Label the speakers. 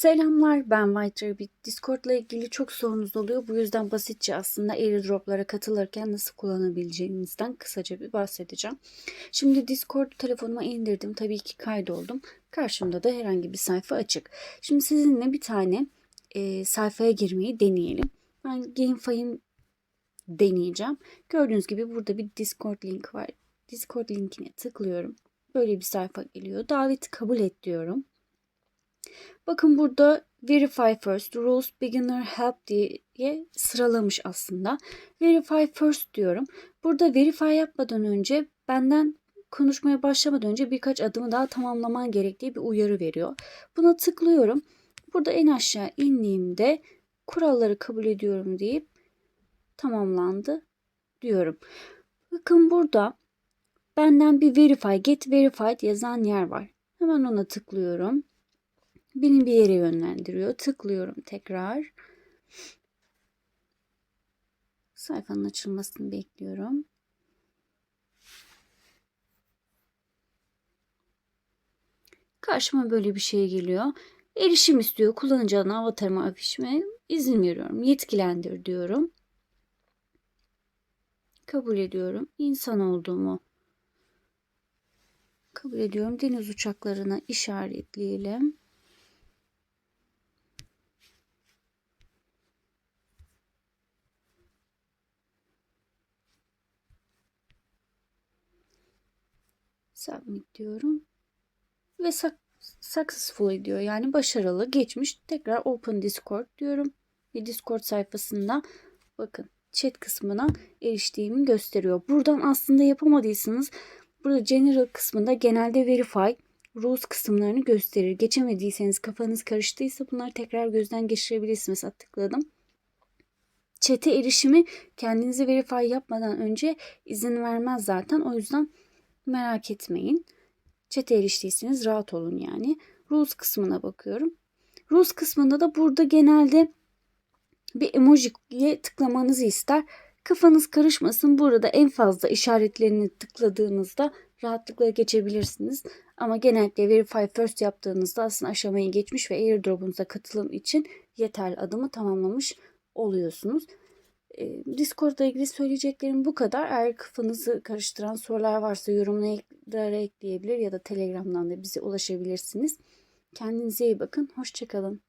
Speaker 1: Selamlar ben White Rabbit. Discord'la ilgili çok sorunuz oluyor. Bu yüzden basitçe aslında airdroplara katılırken nasıl kullanabileceğinizden kısaca bir bahsedeceğim. Şimdi Discord telefonuma indirdim. Tabii ki kaydoldum. Karşımda da herhangi bir sayfa açık. Şimdi sizinle bir tane e, sayfaya girmeyi deneyelim. Ben GameFi'ın deneyeceğim. Gördüğünüz gibi burada bir Discord link var. Discord linkine tıklıyorum. Böyle bir sayfa geliyor. Daveti kabul et diyorum. Bakın burada Verify First, Rules Beginner Help diye sıralamış aslında. Verify First diyorum. Burada verify yapmadan önce benden konuşmaya başlamadan önce birkaç adımı daha tamamlaman gerektiği bir uyarı veriyor. Buna tıklıyorum. Burada en aşağı indiğimde kuralları kabul ediyorum deyip tamamlandı diyorum. Bakın burada benden bir verify, get verified yazan yer var. Hemen ona tıklıyorum. Beni bir yere yönlendiriyor. Tıklıyorum tekrar. Sayfanın açılmasını bekliyorum. Karşıma böyle bir şey geliyor. Erişim istiyor. Kullanıcı adına avatarıma afişime izin veriyorum. Yetkilendir diyorum. Kabul ediyorum. İnsan olduğumu kabul ediyorum. Deniz uçaklarına işaretleyelim. Submit diyorum. Ve successful diyor. Yani başarılı geçmiş. Tekrar open discord diyorum. Ve discord sayfasında bakın chat kısmına eriştiğimi gösteriyor. Buradan aslında yapamadıysanız burada general kısmında genelde verify rules kısımlarını gösterir. Geçemediyseniz kafanız karıştıysa bunları tekrar gözden geçirebilirsiniz. Mesela tıkladım. Chat'e erişimi kendinizi verify yapmadan önce izin vermez zaten. O yüzden merak etmeyin. Chat'e eriştiyseniz rahat olun yani. Rules kısmına bakıyorum. Rules kısmında da burada genelde bir emojiye tıklamanızı ister. Kafanız karışmasın. Burada en fazla işaretlerini tıkladığınızda rahatlıkla geçebilirsiniz. Ama genellikle Verify First yaptığınızda aslında aşamayı geçmiş ve airdrop'unuza katılım için yeterli adımı tamamlamış oluyorsunuz. Discord'la ilgili söyleyeceklerim bu kadar. Eğer kafanızı karıştıran sorular varsa yorumlara ekleyebilir ya da Telegram'dan da bize ulaşabilirsiniz. Kendinize iyi bakın. Hoşçakalın.